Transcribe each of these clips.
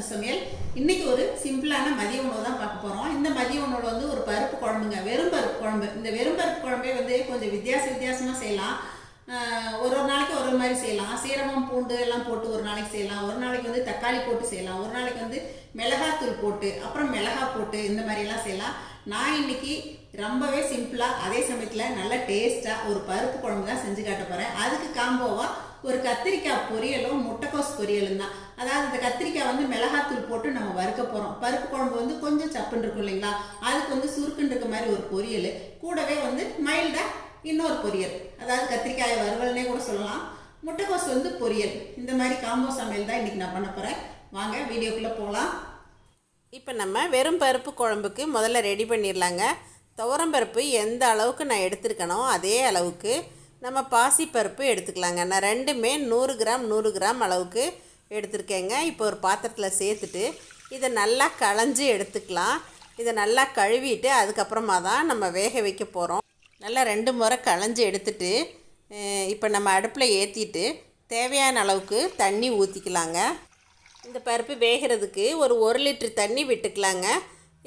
ரசம் சமையல். இன்னைக்கு ஒரு சிம்பிளான மதிய உணவு தான் பார்க்க போகிறோம் இந்த மதிய உணவு வந்து ஒரு பருப்பு குழம்புங்க. வெறும் பருப்பு குழம்பு. இந்த வெறும் பருப்பு குழம்பே வந்து கொஞ்சம் வித்தியாச வித்தியாசமாக செய்யலாம். ஒரு ஒரு நாளைக்கு ஒரு ஒரு மாதிரி செய்யலாம். சீரகம் பூண்டு எல்லாம் போட்டு ஒரு நாளைக்கு செய்யலாம். ஒரு நாளைக்கு வந்து தக்காளி போட்டு செய்யலாம். ஒரு நாளைக்கு வந்து மிளகாத்தூள் போட்டு அப்புறம் மிளகா போட்டு இந்த மாதிரிலாம் செய்யலாம். நான் இன்னைக்கு ரொம்பவே சிம்பிளாக அதே சமயத்தில் நல்ல டேஸ்ட்டாக ஒரு பருப்பு குழம்பு தான் செஞ்சு காட்ட போகிறேன் அதுக்கு காம்போவாக ஒரு கத்திரிக்காய் பொரியலும் முட்டைக்கோஸ் பொரியலும் தான். அதாவது இந்த கத்திரிக்காய் வந்து மிளகாத்தூள் போட்டு நம்ம வறுக்க போகிறோம் பருப்பு குழம்பு வந்து கொஞ்சம் சப்புன்னு இருக்கும் இல்லைங்களா? அதுக்கு வந்து சுருக்குன்னு இருக்க மாதிரி ஒரு பொரியல். கூடவே வந்து மைல்டாக இன்னொரு பொரியல். அதாவது கத்திரிக்காயை வறுவல்னே கூட சொல்லலாம். முட்டைக்கோஸ் வந்து பொரியல். இந்த மாதிரி காம்போ சமையல் தான் இன்றைக்கி நான் பண்ண போகிறேன் வாங்க வீடியோக்குள்ளே போகலாம் இப்போ நம்ம வெறும் பருப்பு குழம்புக்கு முதல்ல ரெடி பண்ணிடலாங்க. துவரம்பருப்பு எந்த அளவுக்கு நான் எடுத்திருக்கனோ அதே அளவுக்கு நம்ம பாசிப்பருப்பு எடுத்துக்கலாங்க. நான் ரெண்டுமே நூறு கிராம் நூறு கிராம் அளவுக்கு எடுத்திருக்கேங்க. இப்போ ஒரு பாத்திரத்தில் சேர்த்துட்டு இதை நல்லா களைஞ்சி எடுத்துக்கலாம். இதை நல்லா கழுவிட்டு அதுக்கப்புறமா தான் நம்ம வேக வைக்க போகிறோம் நல்லா ரெண்டு முறை களைஞ்சி எடுத்துட்டு இப்போ நம்ம அடுப்பில் ஏற்றிட்டு தேவையான அளவுக்கு தண்ணி ஊற்றிக்கலாங்க இந்த பருப்பு வேகிறதுக்கு ஒரு ஒரு லிட்டர் தண்ணி விட்டுக்கலாங்க.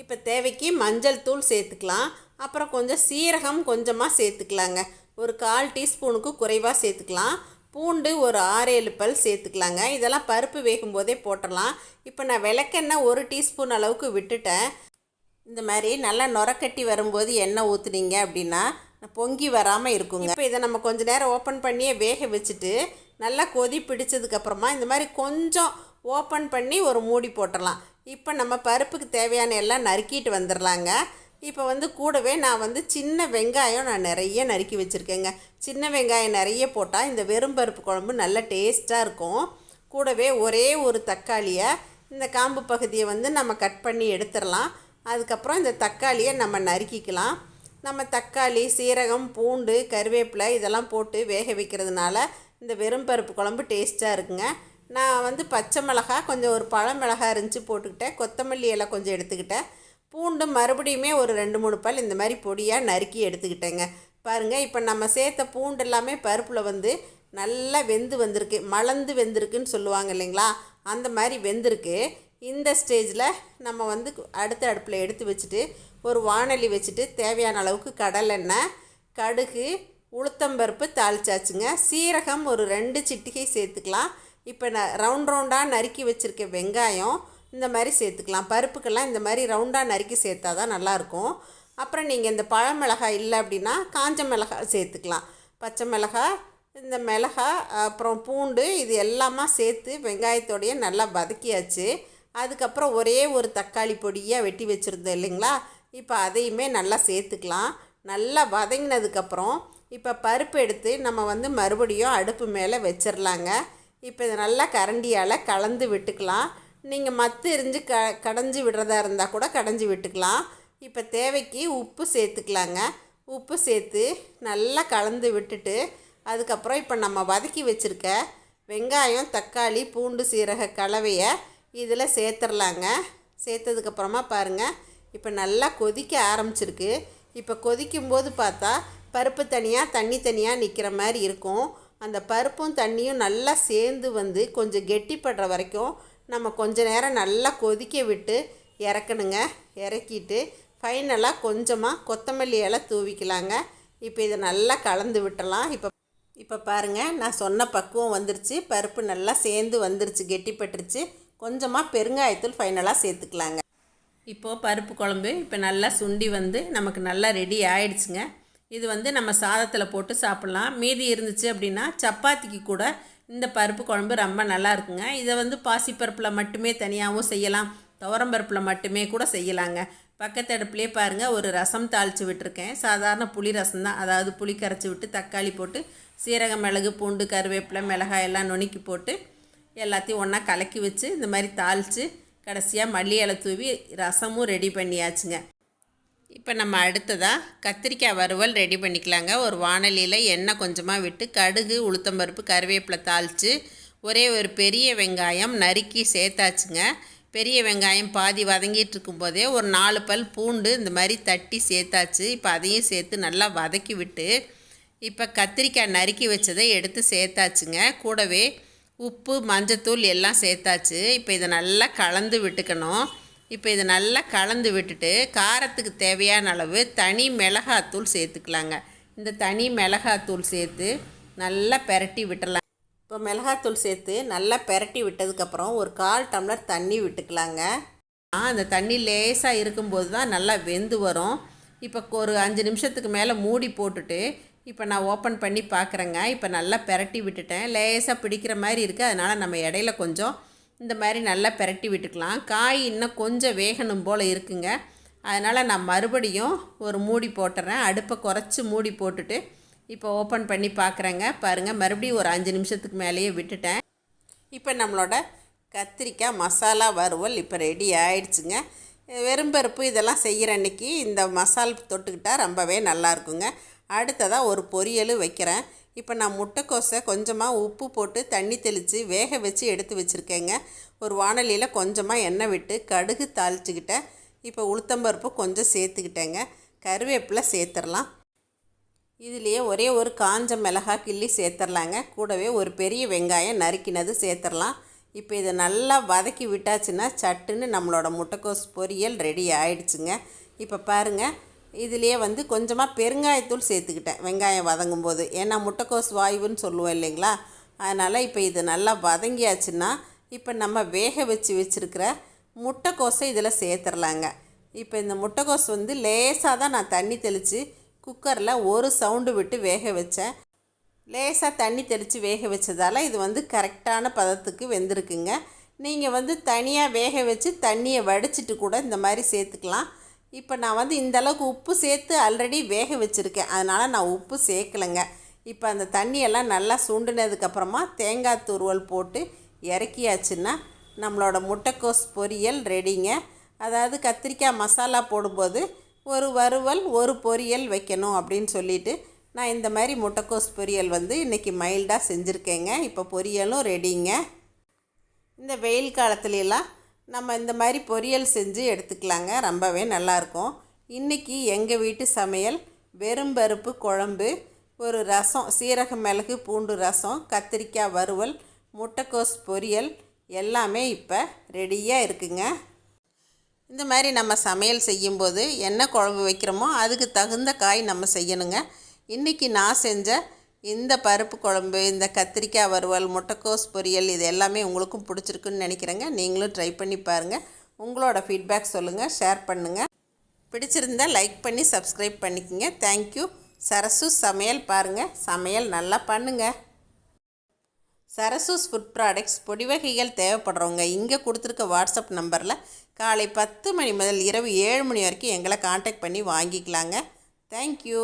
இப்போ தேவைக்கு மஞ்சள் தூள் சேர்த்துக்கலாம். அப்புறம் கொஞ்சம் சீரகம் கொஞ்சமாக சேர்த்துக்கலாங்க. ஒரு கால் டீஸ்பூனுக்கு குறைவாக சேர்த்துக்கலாம். பூண்டு ஒரு ஆறு ஏழு பல் சேர்த்துக்கலாங்க. இதெல்லாம் பருப்பு வேகும் போதே போட்டுடலாம். இப்போ நான் விளக்கெண்ணெய் ஒரு டீஸ்பூன் அளவுக்கு விட்டுட்டேன். இந்த மாதிரி நல்லா நுரக்கட்டி வரும்போது எண்ணெய் ஊற்றுனீங்க அப்படின்னா பொங்கி வராமல் இருக்குங்க. இப்போ இதை நம்ம கொஞ்ச நேரம் ஓப்பன் பண்ணியே வேக வச்சுட்டு நல்லா கொதி பிடிச்சதுக்கப்புறமா இந்த மாதிரி கொஞ்சம் ஓப்பன் பண்ணி ஒரு மூடி போட்டுடலாம். இப்போ நம்ம பருப்புக்கு தேவையான எல்லாம் நறுக்கிட்டு வந்துடலாங்க. இப்போ வந்து கூடவே நான் வந்து சின்ன வெங்காயம் நான் நிறைய நறுக்கி வச்சுருக்கேங்க. சின்ன வெங்காயம் நிறைய போட்டால் இந்த வெறும் பருப்பு குழம்பு நல்ல டேஸ்ட்டாக இருக்கும். கூடவே ஒரே ஒரு தக்காளியை இந்த காம்பு பகுதியை வந்து நம்ம கட் பண்ணி எடுத்துடலாம். அதுக்கப்புறம் இந்த தக்காளியை நம்ம நறுக்கிக்கலாம். நம்ம தக்காளி சீரகம் பூண்டு கருவேப்பிலை இதெல்லாம் போட்டு வேக வைக்கிறதுனால இந்த வெறும் பருப்பு குழம்பு டேஸ்ட்டாக இருக்குங்க. நான் வந்து பச்சை மிளகா கொஞ்சம் ஒரு பழமிளகா இருந்துச்சு போட்டுக்கிட்டேன். கொத்தமல்லி இலை கொஞ்சம் எடுத்துக்கிட்டேன். பூண்டு மறுபடியுமே ஒரு ரெண்டு மூணு பல் இந்த மாதிரி பொடியாக நறுக்கி எடுத்துக்கிட்டேங்க. பாருங்கள் இப்போ நம்ம சேர்த்த பூண்டு எல்லாமே பருப்பில் வந்து நல்லா வெந்து வந்திருக்கு. மலர்ந்து வெந்திருக்குன்னு சொல்லுவாங்க இல்லைங்களா? அந்த மாதிரி வெந்திருக்கு. இந்த ஸ்டேஜில் நம்ம வந்து அடுத்த அடுப்பில் எடுத்து வச்சுட்டு ஒரு வானொலி வச்சுட்டு தேவையான அளவுக்கு கடலெண்ணெய் கடுகு உளுத்தம்பருப்பு தாளிச்சாச்சுங்க. சீரகம் ஒரு ரெண்டு சிட்டிகை சேர்த்துக்கலாம். இப்போ நான் ரவுண்ட் ரவுண்டாக நறுக்கி வச்சுருக்க வெங்காயம் இந்த மாதிரி சேர்த்துக்கலாம். பருப்புக்கெல்லாம் இந்த மாதிரி ரவுண்டாக நறுக்கி சேர்த்தா தான் நல்லாயிருக்கும். அப்புறம் நீங்கள் இந்த பழமிளகாய் இல்லை அப்படின்னா காஞ்ச மிளகாய் சேர்த்துக்கலாம். பச்சை மிளகாய் இந்த மிளகாய் அப்புறம் பூண்டு இது எல்லாமே சேர்த்து வெங்காயத்தோடையே நல்லா வதக்கியாச்சு. அதுக்கப்புறம் ஒரே ஒரு தக்காளி பொடியாக வெட்டி வச்சுருந்தோம் இல்லைங்களா? இப்போ அதையுமே நல்லா சேர்த்துக்கலாம். நல்லா வதங்கினதுக்கப்புறம் இப்போ பருப்பு எடுத்து நம்ம வந்து மறுபடியும் அடுப்பு மேலே வச்சிடலாங்க இப்போ இதை நல்லா கரண்டியால் கலந்து விட்டுக்கலாம். நீங்கள் மத்து எரிஞ்சு க கடைஞ்சி விடுறதா இருந்தால் கூட கடைஞ்சி விட்டுக்கலாம். இப்போ தேவைக்கு உப்பு சேர்த்துக்கலாங்க. உப்பு சேர்த்து நல்லா கலந்து விட்டுட்டு அதுக்கப்புறம் இப்போ நம்ம வதக்கி வச்சுருக்க வெங்காயம் தக்காளி பூண்டு சீரக கலவையை இதில் சேர்த்துடலாங்க சேர்த்ததுக்கப்புறமா பாருங்கள் இப்போ நல்லா கொதிக்க ஆரம்பிச்சிருக்கு. இப்போ கொதிக்கும்போது பார்த்தா பருப்பு தனியாக தண்ணி தனியாக நிற்கிற மாதிரி இருக்கும். அந்த பருப்பும் தண்ணியும் நல்லா சேர்ந்து வந்து கொஞ்சம் கெட்டிப்படுற வரைக்கும் நம்ம கொஞ்ச நேரம் நல்லா கொதிக்க விட்டு இறக்கணுங்க. இறக்கிட்டு ஃபைனலாக கொஞ்சமாக கொத்தமல்லி இலை தூவிக்கலாங்க. இப்போ இதை நல்லா கலந்து விட்டலாம் இப்போ இப்போ பாருங்கள் நான் சொன்ன பக்குவம் வந்துருச்சு. பருப்பு நல்லா சேர்ந்து வந்துருச்சு கெட்டிப்பட்டுருச்சு. கொஞ்சமாக பெருங்காயத்தூள் ஃபைனலாக சேர்த்துக்கலாங்க. இப்போது பருப்பு குழம்பு இப்போ நல்லா சுண்டி வந்து நமக்கு நல்லா ரெடி ஆயிடுச்சுங்க. இது வந்து நம்ம சாதத்தில் போட்டு சாப்பிட்லாம். மீதி இருந்துச்சு அப்படின்னா சப்பாத்திக்கு கூட இந்த பருப்பு குழம்பு ரொம்ப நல்லா இருக்குங்க. இதை வந்து பாசிப்பருப்பில் மட்டுமே தனியாகவும் செய்யலாம். துவரம்பருப்பில் மட்டுமே கூட செய்யலாங்க. பக்கத்து பாருங்கள் ஒரு ரசம் தாளித்து விட்டுருக்கேன். சாதாரண புளி ரசம் தான். அதாவது புளி கரைச்சி விட்டு தக்காளி போட்டு சீரகம் மிளகு பூண்டு கருவேப்பிலை மிளகாய் எல்லாம் நுணுக்கி போட்டு எல்லாத்தையும் ஒன்றா கலக்கி வச்சு இந்த மாதிரி தாளித்து கடைசியாக மல்லி இலை தூவி ரசமும் ரெடி பண்ணியாச்சுங்க. இப்போ நம்ம அடுத்ததாக கத்திரிக்காய் வறுவல் ரெடி பண்ணிக்கலாங்க. ஒரு வானலியில் எண்ணெய் கொஞ்சமாக விட்டு கடுகு உளுத்தம்பருப்பு கருவேப்பிலை தாளித்து ஒரே ஒரு பெரிய வெங்காயம் நறுக்கி சேர்த்தாச்சுங்க. பெரிய வெங்காயம் பாதி வதங்கிட்டு இருக்கும்போதே ஒரு நாலு பல் பூண்டு இந்த மாதிரி தட்டி சேர்த்தாச்சு. இப்போ அதையும் சேர்த்து நல்லா வதக்கி விட்டு இப்போ கத்திரிக்காய் நறுக்கி வச்சதை எடுத்து சேர்த்தாச்சுங்க. கூடவே உப்பு மஞ்சத்தூள் எல்லாம் சேர்த்தாச்சு. இப்போ இதை நல்லா கலந்து விட்டுக்கணும். இப்போ இதை நல்லா கலந்து விட்டுட்டு காரத்துக்கு தேவையான அளவு தனி மிளகாத்தூள் சேர்த்துக்கலாங்க. இந்த தனி மிளகாத்தூள் சேர்த்து நல்லா பெரட்டி விட்டுடலாம் இப்போ மிளகாத்தூள் சேர்த்து நல்லா பெரட்டி விட்டதுக்கப்புறம் ஒரு கால் டம்ளர் தண்ணி விட்டுக்கலாங்க. அந்த தண்ணி லேசாக இருக்கும்போது தான் நல்லா வெந்து வரும். இப்போ ஒரு அஞ்சு நிமிஷத்துக்கு மேலே மூடி போட்டுட்டு இப்போ நான் ஓப்பன் பண்ணி பார்க்குறேங்க இப்போ நல்லா பெரட்டி விட்டுட்டேன். லேசாக பிடிக்கிற மாதிரி இருக்குது அதனால் நம்ம இடையில கொஞ்சம் இந்த மாதிரி நல்லா பெரட்டி விட்டுக்கலாம். காய் இன்னும் கொஞ்சம் வேகணும் போல் இருக்குங்க. அதனால் நான் மறுபடியும் ஒரு மூடி போட்டுறேன். அடுப்பை குறைச்சி மூடி போட்டுட்டு இப்போ ஓப்பன் பண்ணி பார்க்குறேங்க. பாருங்கள் மறுபடியும் ஒரு அஞ்சு நிமிஷத்துக்கு மேலேயே விட்டுட்டேன். இப்போ நம்மளோட கத்திரிக்காய் மசாலா வறுவல் இப்போ ரெடி ஆயிடுச்சுங்க. வெறும் பருப்பு இதெல்லாம் செய்கிற அன்னைக்கு இந்த மசால் தொட்டுக்கிட்டால் ரொம்பவே நல்லா இருக்குங்க. அடுத்ததாக ஒரு பொரியல் வைக்கிறேன். இப்போ நான் முட்டைக்கோஸை கொஞ்சமாக உப்பு போட்டு தண்ணி தெளித்து வேக வச்சு எடுத்து வச்சுருக்கேங்க. ஒரு வானலியில் கொஞ்சமாக எண்ணெய் விட்டு கடுகு தாளிச்சுக்கிட்டேன். இப்போ உளுத்தம்பருப்பு கொஞ்சம் சேர்த்துக்கிட்டேங்க. கருவேப்பிலை சேர்த்துடலாம். இதுலேயே ஒரே ஒரு காஞ்ச மிளகாய் கிள்ளி சேர்த்துர்லாங்க கூடவே ஒரு பெரிய வெங்காயம் நறுக்கினது சேர்த்துடலாம். இப்போ இதை நல்லா வதக்கி விட்டாச்சுன்னா சட்டுன்னு நம்மளோட முட்டைக்கோஸ் பொரியல் ரெடி ஆயிடுச்சுங்க. இப்போ பாருங்கள் இதுலேயே வந்து கொஞ்சமாக பெருங்காயத்தூள் சேர்த்துக்கிட்டேன். வெங்காயம் வதங்கும் போது ஏன்னா முட்டைக்கோஸ் வாயுன்னு சொல்லுவோம் இல்லைங்களா? அதனால் இப்போ இது நல்லா வதங்கியாச்சுன்னா இப்போ நம்ம வேக வச்சு வச்சுருக்கிற முட்டைக்கோஸை இதில் சேர்த்துடலாங்க இப்போ இந்த முட்டைக்கோஸ் வந்து லேசாக தான் நான் தண்ணி தெளித்து குக்கரில் ஒரு சவுண்டு விட்டு வேக வச்சேன். லேசாக தண்ணி தெளித்து வேக வச்சதால் இது வந்து கரெக்டான பதத்துக்கு வெந்திருக்குங்க. நீங்கள் வந்து தனியாக வேக வச்சு தண்ணியை வடிச்சிட்டு கூட இந்த மாதிரி சேர்த்துக்கலாம். இப்போ நான் வந்து இந்தளவுக்கு உப்பு சேர்த்து ஆல்ரெடி வேக வச்சுருக்கேன். அதனால் நான் உப்பு சேர்க்கலைங்க. இப்போ அந்த தண்ணியெல்லாம் நல்லா சுண்டுனதுக்கப்புறமா தேங்காய் துருவல் போட்டு இறக்கியாச்சுன்னா நம்மளோட முட்டைக்கோஸ் பொரியல் ரெடிங்க அதாவது கத்திரிக்காய் மசாலா போடும்போது ஒரு வறுவல் ஒரு பொரியல் வைக்கணும் அப்படின்னு சொல்லிட்டு நான் இந்த மாதிரி முட்டைக்கோஸ் பொரியல் வந்து இன்றைக்கி மைல்டாக செஞ்சுருக்கேங்க. இப்போ பொரியலும் ரெடிங்க இந்த வெயில் காலத்துலலாம் நம்ம இந்த மாதிரி பொரியல் செஞ்சு எடுத்துக்கலாங்க. ரொம்பவே நல்லாயிருக்கும். இன்றைக்கி எங்கள் வீட்டு சமையல் வெறும் பருப்பு குழம்பு ஒரு ரசம் சீரக மிளகு பூண்டு ரசம் கத்திரிக்காய் வறுவல் முட்டைக்கோஸ் பொரியல் எல்லாமே இப்போ ரெடியாக இருக்குங்க. இந்த மாதிரி நம்ம சமையல் செய்யும்போது என்ன குழம்பு வைக்கிறோமோ அதுக்கு தகுந்த காய் நம்ம செய்யணுங்க. இன்றைக்கி நான் செஞ்ச இந்த பருப்பு குழம்பு இந்த கத்திரிக்காய் வறுவல் முட்டைக்கோஸ் பொரியல் இது எல்லாமே உங்களுக்கும் பிடிச்சிருக்குன்னு நினைக்கிறேங்க. நீங்களும் ட்ரை பண்ணி பாருங்கள் உங்களோட ஃபீட்பேக் சொல்லுங்கள் ஷேர் பண்ணுங்கள் பிடிச்சிருந்தா லைக் பண்ணி சப்ஸ்கிரைப் பண்ணிக்கோங்க. தேங்க்யூ சரசு சமையல் பாருங்கள் சமையல் நல்லா பண்ணுங்கள் சரசூஸ் ஃபுட் ப்ராடக்ட்ஸ் பொடி வகைகள் தேவைப்படுறவங்க இங்கே கொடுத்துருக்க வாட்ஸ்அப் நம்பரில் காலை பத்து மணி முதல் இரவு ஏழு மணி வரைக்கும் எங்களை காண்டாக்ட் பண்ணி வாங்கிக்கலாங்க. தேங்க்யூ